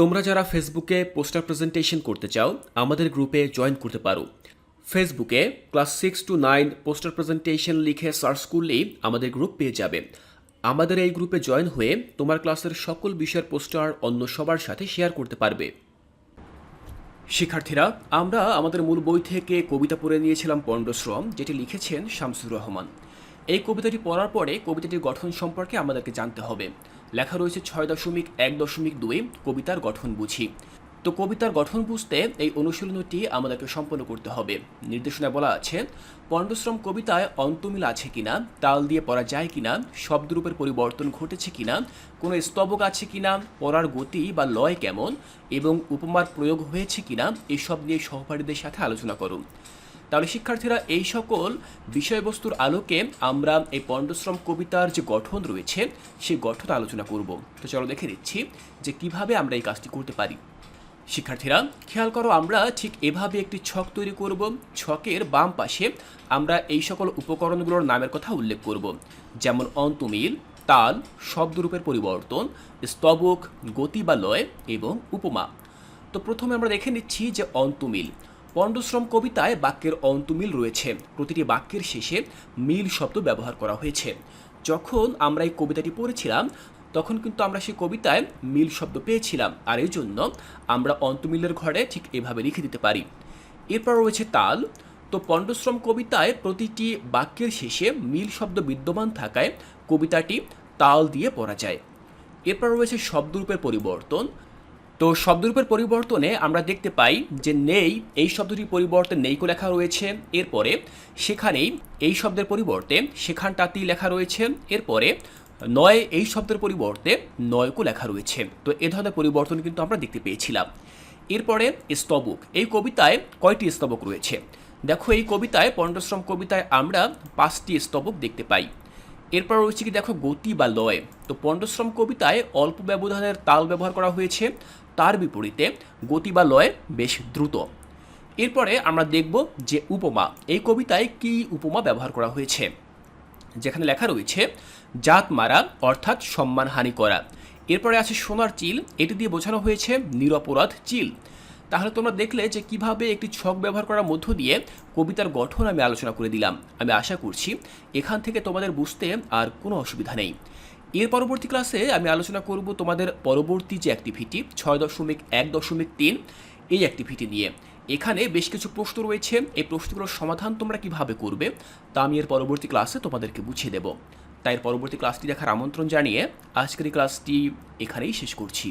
তোমরা যারা ফেসবুকে পোস্টার প্রেজেন্টেশন করতে চাও, আমাদের গ্রুপে জয়েন করতে পারো। ফেসবুকে class six to nine poster presentation লিখে সার্চ করলেই আমাদের গ্রুপ পেয়ে যাবে। আমাদের এই গ্রুপে জয়েন হয়ে তোমার ক্লাসের সকল বিষয়ের পোস্টার অন্য সবার সাথে শেয়ার করতে পারবে। শিক্ষার্থীরা, আমরা আমাদের মূল বই থেকে কবিতা পড়ে নিয়েছিলাম পণ্ডশ্রম, যেটি লিখেছেন শামসুর রহমান। এই কবিতাটি পড়ার পরে কবিতাটির গঠন সম্পর্কে আমাদেরকে জানতে হবে। লেখা রয়েছে ছয় দশমিক এক দশমিক দুই কবিতার গঠন বুঝি। তো কবিতার গঠন বুঝতে এই অনুশীলনটি আমাদেরকে সম্পন্ন করতে হবে। নির্দেশনা বলা আছে, পণ্ডশ্রম কবিতায় অন্তমিল আছে কিনা, তাল দিয়ে পড়া যায় কিনা, শব্দরূপের পরিবর্তন ঘটেছে কিনা, কোনো স্তবক আছে কিনা, পড়ার গতি বা লয় কেমন, এবং উপমার প্রয়োগ হয়েছে কিনা, এসব নিয়ে সহপাঠীদের সাথে আলোচনা করুন। তাহলে শিক্ষার্থীরা এই সকল বিষয়বস্তুর আলোকে আমরা এই পণ্ডশ্রম কবিতার যে গঠন রয়েছে, সেই গঠন আলোচনা করব। তো চলো দেখে নিচ্ছি যে কীভাবে আমরা এই কাজটি করতে পারি। শিক্ষার্থীরা, খেয়াল করো আমরা ঠিক এভাবে একটি ছক তৈরি করব। ছকের বাম পাশে আমরা এই সকল উপকরণগুলোর নামের কথা উল্লেখ করব। যেমন অন্তমিল, তাল, শব্দরূপের পরিবর্তন, স্তবক, গতি বা লয় এবং উপমা। তো প্রথমে আমরা দেখে নিচ্ছি যে অন্তমিল পণ্ডশ্রম কবিতায় বাক্যের অন্তমিল রয়েছে। প্রতিটি বাক্যের শেষে মিল শব্দ ব্যবহার করা হয়েছে। যখন আমরা এই কবিতাটি পড়েছিলাম, তখন কিন্তু আমরা সেই কবিতায় মিল শব্দ পেয়েছিলাম। আর এই জন্য আমরা অন্তমিলের ঘরে ঠিক এভাবে লিখে দিতে পারি। এরপর রয়েছে তাল। তো পণ্ডশ্রম কবিতায় প্রতিটি বাক্যের শেষে মিল শব্দ বিদ্যমান থাকায় কবিতাটি তাল দিয়ে পড়া যায়। এরপর রয়েছে শব্দরূপের পরিবর্তন। তো শব্দরূপের পরিবর্তনে আমরা দেখতে পাই যে নেই, এই শব্দটির পরিবর্তে নেইকো লেখা রয়েছে। এরপরে সেখানেই এই শব্দের পরিবর্তে সেখানটাতেই লেখা রয়েছে। এরপরে নয়, এই শব্দের পরিবর্তে নয়কো লেখা রয়েছে। তো এ ধরনের পরিবর্তন কিন্তু আমরা দেখতে পেয়েছিলাম। এরপরে স্তবক, এই কবিতায় কয়টি স্তবক রয়েছে? দেখো, এই কবিতায়, পণ্ডশ্রম কবিতায় আমরা পাঁচটি স্তবক দেখতে পাই। এরপর রয়েছে কি দেখো গতি বা লয়। তো পণ্ডশ্রম কবিতায় অল্প ব্যবধানের তাল ব্যবহার করা হয়েছে। তার বিপরীতে গতি বা লয় বেশ দ্রুত। এরপরে আমরা দেখব যে উপমা, এই কবিতায় কি উপমা ব্যবহার করা হয়েছে। যেখানে লেখা রয়েছে, জাত মারা, অর্থাৎ সম্মানহানি করা। এরপরে আছে সোনার চিল, এটি দিয়ে বোঝানো হয়েছে নিরপরাধ চিল। তাহলে তোমরা দেখলে যে কীভাবে একটি ছক ব্যবহার করার মধ্য দিয়ে কবিতার গঠন আমি আলোচনা করে দিলাম। আমি আশা করছি এখান থেকে তোমাদের বুঝতে আর কোনো অসুবিধা নেই। এর পরবর্তী ক্লাসে আমি আলোচনা করব তোমাদের পরবর্তী যে অ্যাক্টিভিটি, ছয় দশমিক এক দশমিক তিন, এই অ্যাক্টিভিটি নিয়ে। এখানে বেশ কিছু প্রশ্ন রয়েছে। এই প্রশ্নগুলোর সমাধান তোমরা কীভাবে করবে তা আমি এর পরবর্তী ক্লাসে তোমাদেরকে বুঝিয়ে দেব। তাই এর পরবর্তী ক্লাসটি দেখার আমন্ত্রণ জানিয়ে আজকের এই ক্লাসটি এখানেই শেষ করছি।